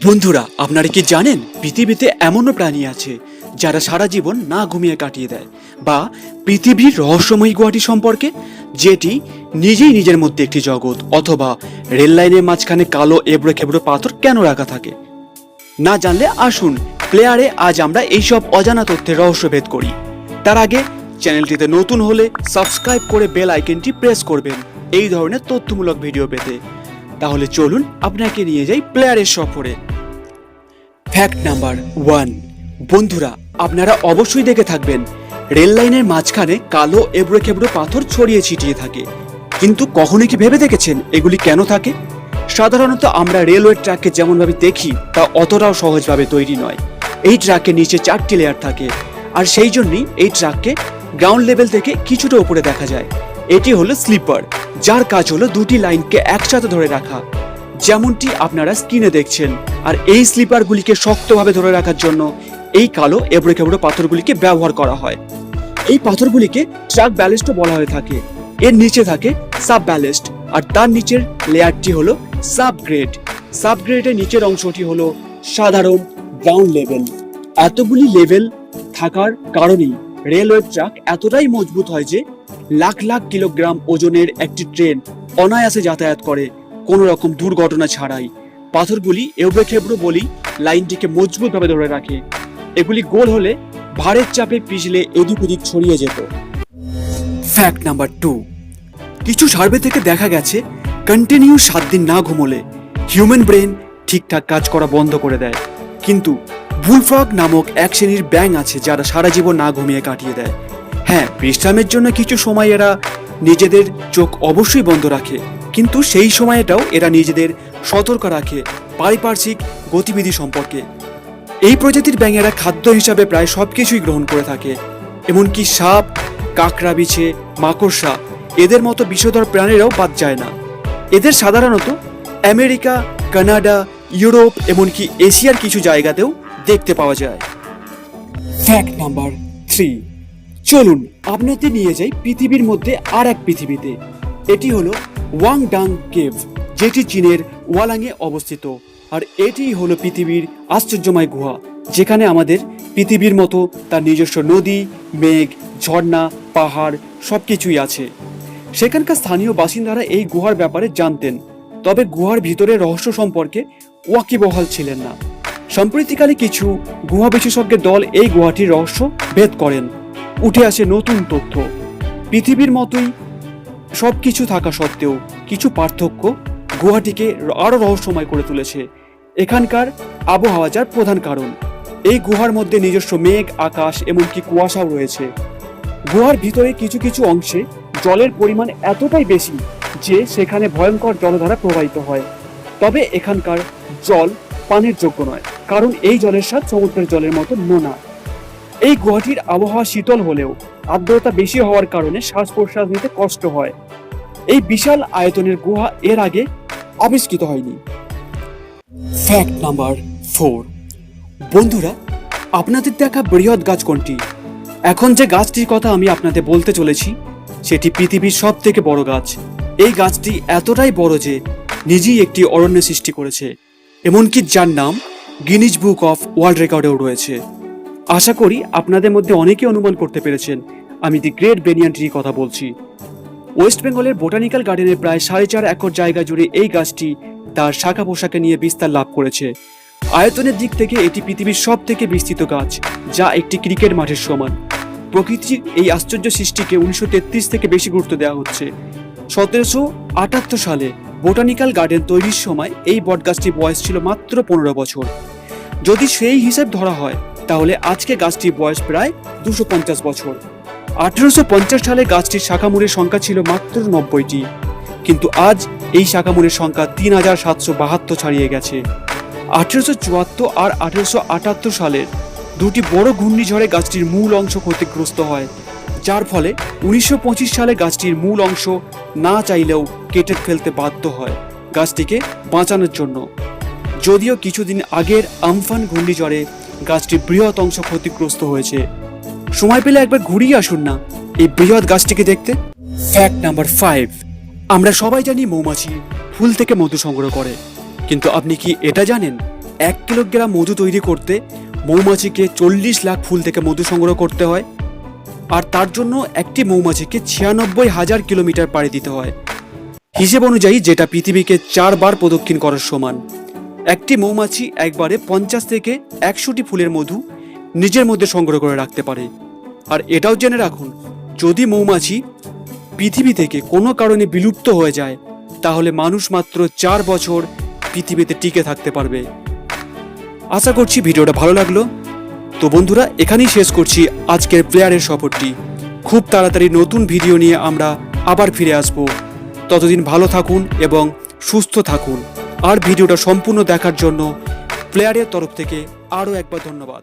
বন্ধুরা, আপনারা কি জানেন পৃথিবীতে এমনও প্রাণী আছে যারা সারা জীবন না ঘুমিয়ে কাটিয়ে দেয় বা পৃথিবীর রহস্যময়ী গুহাটি সম্পর্কে যেটি নিজেই নিজের মধ্যে একটি জগৎ অথবা রেল লাইনের মাঝখানে কালো এবড়ো খেবড়ো পাথর কেন রাখা থাকে? না জানলে আসুন প্লেয়ারে আজ আমরা এইসব অজানা তথ্যের রহস্য ভেদ করি। তার আগে চ্যানেলটিতে নতুন হলে সাবস্ক্রাইব করে বেল আইকনটি প্রেস করবেন। এই ধরনের তথ্যমূলক ভিডিও পেতে তাহলে চলুন আপনাকে নিয়ে যাই প্লেয়ারের সফরে। ফ্যাক্ট নাম্বার ওয়ান বন্ধুরা, আপনারা অবশ্যই দেখে থাকবেন, রেল লাইনের মাঝখানে কালো এবড়ো খেবড়ো পাথর ছড়িয়ে ছিটিয়ে থাকে। কিন্তু কখনো কি ভেবে দেখেছেন এগুলি কেন থাকে? সাধারণত আমরা রেলওয়ে ট্র্যাককে যেমনভাবে দেখি, তা অতটাও সহজভাবে তৈরি নয়। এই ট্র্যাকের নিচে চারটি লেয়ার থাকে, আর সেই জন্যই এই ট্র্যাককে গ্রাউন্ড লেভেল থেকে কিছুটা উপরে দেখা যায়। এটি হলো স্লিপার। যার কাজ হলো দুটি লাইনকে একসাথে ধরে রাখা। যেমনটি আপনারা স্ক্রিনে দেখছেন। আর এই স্লিপারগুলিকে শক্তভাবে ধরে রাখার জন্য এই কালো এবড়ো খেবড়ো পাথরগুলিকে ব্যবহার করা হয়। এই পাথরগুলিকে ট্রাক ব্যালেস্টও বলা হয়ে থাকে। এর নিচে থাকে সাব ব্যালেস্ট আর তার নিচের লেয়ারটি হলো সাব গ্রেড সাব গ্রেডের নিচের অংশটি হলো সাধারণ গ্রাউন্ড লেভেল। এতগুলি লেভেল থাকার কারণেই রেলওয়ে ট্রাক এতটাই মজবুত হয় যে লাখ লাখ কিলোগ্রাম ওজনের একটি ট্রেন অনায়াসে যাতায়াত করে, কোনো রকম দুর্ঘটনা ছাড়াই। পাথরগুলি এবড়ো খেবড়ো বলেই লাইনটিকে মজবুতভাবে ধরে রাখে। এগুলি গোল হলে ভারের চাপে পিছলে এদিক ওদিক ছড়িয়ে যেত। ফ্যাক্ট নাম্বার টু কিছু সার্ভে থেকে দেখা গেছে কন্টিনিউ সাত দিন না ঘুমোলে হিউম্যান ব্রেন ঠিকঠাক কাজ করা বন্ধ করে দেয়। কিন্তু বুলফ্রগ নামক এক শ্রেণির ব্যাং আছে যারা সারা জীবন না ঘুমিয়ে কাটিয়ে দেয়। হ্যাঁ বিশ্রামের জন্য কিছু সময় এরা নিজেদের চোখ অবশ্যই বন্ধ রাখে। কিন্তু সেই সময়টাও এরা নিজেদের সতর্ক রাখে পারিপার্শ্বিক গতিবিধি সম্পর্কে। এই প্রজাতির ব্যাঙেরা খাদ্য হিসাবে প্রায় সব কিছুই গ্রহণ করে থাকে, এমনকি সাপ, কাঁকড়া বিছে, মাকড়সা, এদের মতো বিষধর প্রাণীরাও বাদ যায় না। এদের সাধারণত আমেরিকা, কানাডা, ইউরোপ, এমনকি এশিয়ার কিছু জায়গাতেও দেখতে পাওয়া যায়। ফ্যাক্ট নাম্বার থ্রি চলুন আপনাদের নিয়ে যাই পৃথিবীর মধ্যে আর এক পৃথিবীতে। এটি হলো ওয়াং ডাং কেভ, যেটি চীনের ওয়ালাংয়ে অবস্থিত। আর এটিই হলো পৃথিবীর আশ্চর্যময় গুহা, যেখানে আমাদের পৃথিবীর মতো তার নিজস্ব নদী, মেঘ, ঝর্ণা, পাহাড় সব কিছুই আছে। সেখানকার স্থানীয় বাসিন্দারা এই গুহার ব্যাপারে জানতেন, তবে গুহার ভিতরে রহস্য সম্পর্কে ওয়াকিবহাল ছিলেন না। সম্প্রতিকালে কিছু গুহা বিশেষজ্ঞের দল এই গুহাটির রহস্য ভেদ করেন। উঠে আসে নতুন তথ্য। পৃথিবীর মতোই সব কিছু থাকা সত্ত্বেও কিছু পার্থক্য গুহাটিকে আরও রহস্যময় করে তুলেছে। এখানকার আবহাওয়া যার প্রধান কারণ। এই গুহার মধ্যে নিজস্ব মেঘ, আকাশ, এমনকি কুয়াশাও রয়েছে। গুহার ভিতরে কিছু কিছু অংশে জলের পরিমাণ এতটাই বেশি যে সেখানে ভয়ঙ্কর জলধারা প্রবাহিত হয়। তবে এখানকার জল পানের যোগ্য নয়, কারণ এই জলের স্বাদ সমুদ্রের জলের মতো নোনা। এই গুহাটির আবহাওয়া শীতল হলেও আর্দ্রতা বেশি হওয়ার কারণে শ্বাস প্রশ্বাস নিতে কষ্ট হয়। এই বিশাল আয়তনের গুহা এর আগে আবিষ্কৃত হয়নি। ফ্যাক্ট নাম্বার ফোর বন্ধুরা, আপনাদের দেখা বৃহৎ গাছ কোনটি? এখন যে গাছটির কথা আমি আপনাদের বলতে চলেছি, সেটি পৃথিবীর সব থেকে বড় গাছ। এই গাছটি এতটাই বড় যে নিজেই একটি অরণ্য সৃষ্টি করেছে, এমনকি যার নাম গিনিজ বুক অফ ওয়ার্ল্ড রেকর্ডেও রয়েছে। আশা করি আপনাদের মধ্যে অনেকে অনুমান করতে পেরেছেন, আমি দি গ্রেট বেনিয়ান ট্রির কথা বলছি। ওয়েস্ট বেঙ্গলের বোটানিক্যাল গার্ডেনের প্রায় সাড়ে চার একর জায়গা জুড়ে এই গাছটি তার শাখা পোশাকে নিয়ে বিস্তার লাভ করেছে। আয়তনের দিক থেকে এটি পৃথিবীর সব থেকে বিস্তৃত গাছ, যা একটি ক্রিকেট মাঠের সমান। প্রকৃতির এই আশ্চর্য সৃষ্টিকে উনিশশো তেত্রিশ থেকে বেশি গুরুত্ব দেওয়া হচ্ছে। সতেরোশো আটাত্তর সালে বোটানিক্যাল গার্ডেন তৈরির সময় এই বটগাছটির বয়স ছিল মাত্র পনেরো বছর। যদি সেই হিসেব ধরা হয় তাহলে আজকে গাছটির বয়স প্রায় দুশো পঞ্চাশ বছর। আঠেরোশো পঞ্চাশ সালে গাছটির শাখামূলের সংখ্যা ছিল মাত্র নব্বইটি। কিন্তু আজ এই শাখামূলের সংখ্যা তিন হাজার সাতশো বাহাত্তর ছাড়িয়ে গেছে। আঠেরোশো চুয়াত্তর আর আঠেরোশো আটাত্তর সালের দুটি বড় ঘূর্ণিঝড়ে গাছটির মূল অংশ ক্ষতিগ্রস্ত হয়, যার ফলে উনিশশো পঁচিশ সালে গাছটির মূল অংশ না চাইলেও কেটে ফেলতে বাধ্য হয় গাছটিকে বাঁচানোর জন্য। যদিও কিছুদিন আগের আমফান ঘূর্ণিঝড়ে গাছটির বৃহৎ অংশ ক্ষতিগ্রস্ত হয়েছে। সময় পেলে একবার ঘুরিয়ে আসুন না। এই বৃহৎ গাছটিকে দেখতে ফ্যাক্ট নাম্বার ফাইভ। আমরা সবাই জানি মৌমাছি ফুল থেকে মধু সংগ্রহ করে। কিন্তু আপনি কি এটা জানেন? এক কিলোগ্রাম মধু তৈরি করতে মৌমাছিকে চল্লিশ লাখ ফুল থেকে মধু সংগ্রহ করতে হয়। আর তার জন্য একটি মৌমাছিকে ছিয়ানব্বই হাজার কিলোমিটার পাড়ি দিতে হয়। হিসেব অনুযায়ী যেটা পৃথিবীকে চারবার প্রদক্ষিণ করার সমান। একটি মৌমাছি একবারে পঞ্চাশ থেকে একশোটি ফুলের মধু নিজের মধ্যে সংগ্রহ করে রাখতে পারে। আর এটাও জেনে রাখুন, যদি মৌমাছি পৃথিবী থেকে কোনো কারণে বিলুপ্ত হয়ে যায়, তাহলে মানুষ মাত্র চার বছর পৃথিবীতে টিকে থাকতে পারবে। আশা করছি ভিডিওটা ভালো লাগল। তো বন্ধুরা, এখানেই শেষ করছি আজকের প্লেয়ারের সফরটি। খুব তাড়াতাড়ি নতুন ভিডিও নিয়ে আমরা আবার ফিরে আসব। ততদিন ভালো থাকুন এবং সুস্থ থাকুন। আর ভিডিওটা সম্পূর্ণ দেখার জন্য প্লেয়ারের তরফ থেকে আরও একবার ধন্যবাদ।